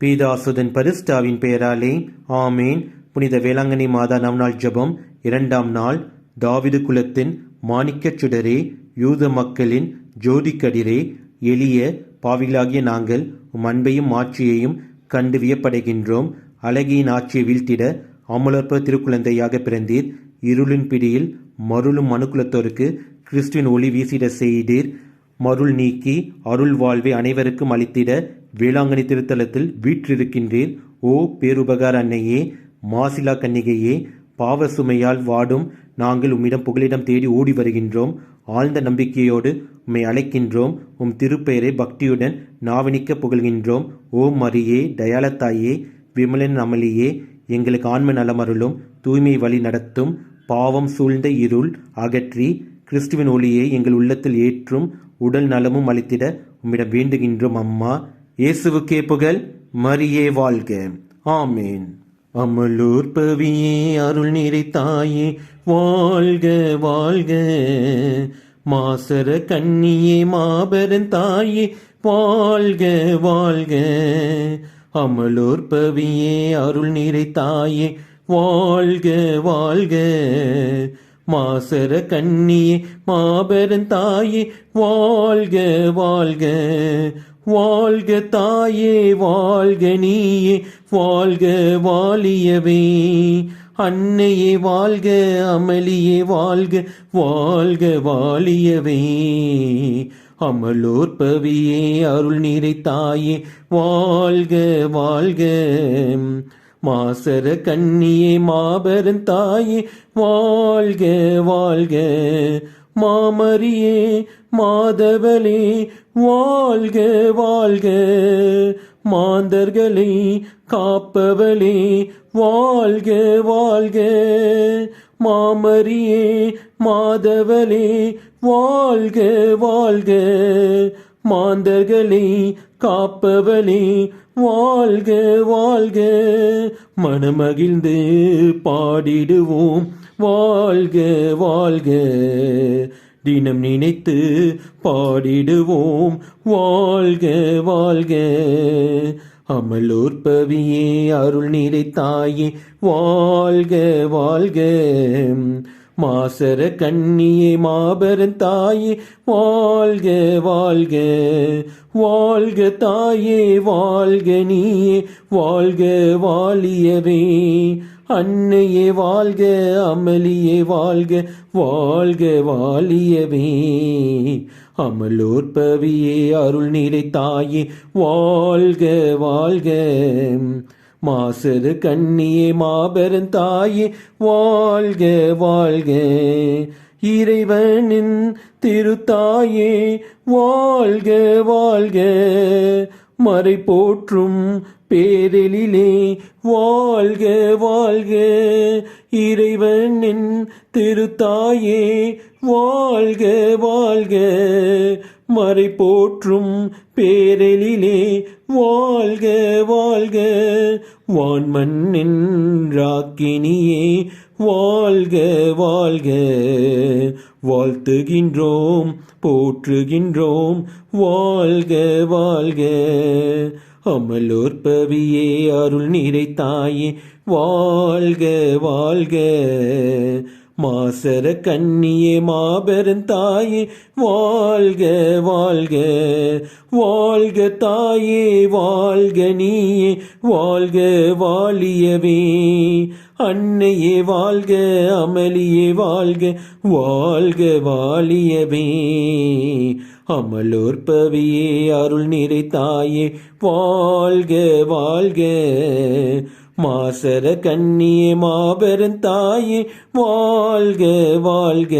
பீதாசுதன் பரிஸ்டாவின் பெயராலே ஆமேன். புனித வேளாங்கண்ணி மாதா நவநாள் ஜெபம் இரண்டாம் நாள். தாவிது குலத்தின் மாணிக்கச் சுடரே யூத மக்களின் ஜோதிக்கதிரே எளிய பாவிகளாகிய நாங்கள் உம் அன்பையும் ஆட்சியையும் கண்டு வியப்படைகின்றோம். அழகியின் ஆட்சியை வீழ்த்திட அமலற்ப திருக்குழந்தையாக பிறந்தீர். இருளின் பிடியில் மருளும் மனுக்குலத்தோருக்கு கிறிஸ்துவின் ஒளி வீசிட செய்தீர். மருள் நீக்கி அருள் வாழ்வை அனைவருக்கும் அளித்திட வேளாங்கண்ணி திருத்தலத்தில் வீற்றிருக்கின்றீர் ஓ பேருபகார அன்னையே மாசிலா கன்னிகையே பாவ சுமையால் வாடும் நாங்கள் உம்மிடம் புகலிடம் தேடி ஓடி வருகின்றோம். ஆழ்ந்த நம்பிக்கையோடு உம்மை அழைக்கின்றோம். உம் திருப்பெயரை பக்தியுடன் நாவணிக்க புகழ்கின்றோம். ஓ மரியே தயாலத்தாயே விமலன் அமளியே எங்களுக்கு ஆன்ம நலமருளும் தூய்மை வழி நடத்தும் பாவம் சூழ்ந்த இருள் அகற்றி கிறிஸ்துவின் ஒளியை எங்கள் உள்ளத்தில் ஏற்றும் உடல் நலமும் அளித்திட உம்மிடம் வேண்டுகின்றோம் அம்மா. இயேசுவுக்கே புகழ் மரியே வாழ்க. ஆமேன். அமலூர் பவியே அருள் நிறை தாயே வாழ்க வாழ்க. மாசர கண்ணியே மாபெரும் தாயே வாழ்க வாழ்க. அமலூர் பவியே அருள் நிறை தாயே வாழ்க வாழ்க. மாசர கண்ணியே மாபெரும் தாயே வாழ்க வாழ்க. வாழ்க தாயே வாழ்க நீயே வாழ்க வாலியவே. அன்னையே வாழ்க அமளியே வாழ்க வாழ்க வாலியவே. அமலோர் பவியே அருள் நீரை தாயே வாழ்க வாழ்க. மாசர கண்ணியே மாபெரும் தாயே வாழ்க வாழ்க. மாமரியே மாதவளே வாழ்க வாழ்க. மாந்தர்களை காப்பவளே வாழ்க வாழ்க. மாமரியே மாதவளே வாழ்க வாழ்க. மாந்தர்களை காப்பவளே வாழ்க வாழ்க. மனமகிழ்ந்து பாடிடுவோம். வாழ்க வாழ்க. தினம் நினைத்து பாடிடுவோம். வாழ்க வாழ்க. அமலூர் பவியே அருள் நிறைத்தாயே வாழ்க வாழ்க. மாசர கண்ணியே மாபெரும் தாயே. வாழ்க வாழ்க. வாழ்க தாயே வாழ்க நீயே. வாழ்க வாழியவே அன்னையே வாழ்க அமளியே வாழ்க வாழ்க வாலியவே. அமலோர் பவியே அருள் நிறை தாயே வாழ்க வாழ்க. மாசரு கண்ணியே மாபெரும் தாயே வாழ்க வாழ்க. இறைவனின் திருத்தாயே வாழ்க வாழ்க. மறை போற்றும் பேரெழிலே வாழ்க வாழ்க. இறைவனின் திருத்தாயே வாழ்க வாழ்க. மறை போற்றும் பேரெழிலே வாழ்க வாழ்க. வான்மண்ணின் ராக்கினியே வாழ்க வாழ்க. வாழ்த்துகின்றோம் போற்றுகின்றோம். வாழ்க வாழ்க. அமலோர் பவியே அருள் நிறை தாயே. வாழ்க வாழ்க. மாசர கண்ணியே மாபெரும் தாயே வாழ்க வாழ்க. வாழ்க தாயே வாழ்க நீயே வாழ்க வாழியவே. அன்னையே வாழ்க அமளியே வாழ்க வாழ்க வாழியவே. அமலோர் பவியே அருள் நிறை தாயே வாழ்க வாழ்க. மாசர கண்ணியே மாபெரும் தாயே வாழ்க வாழ்க.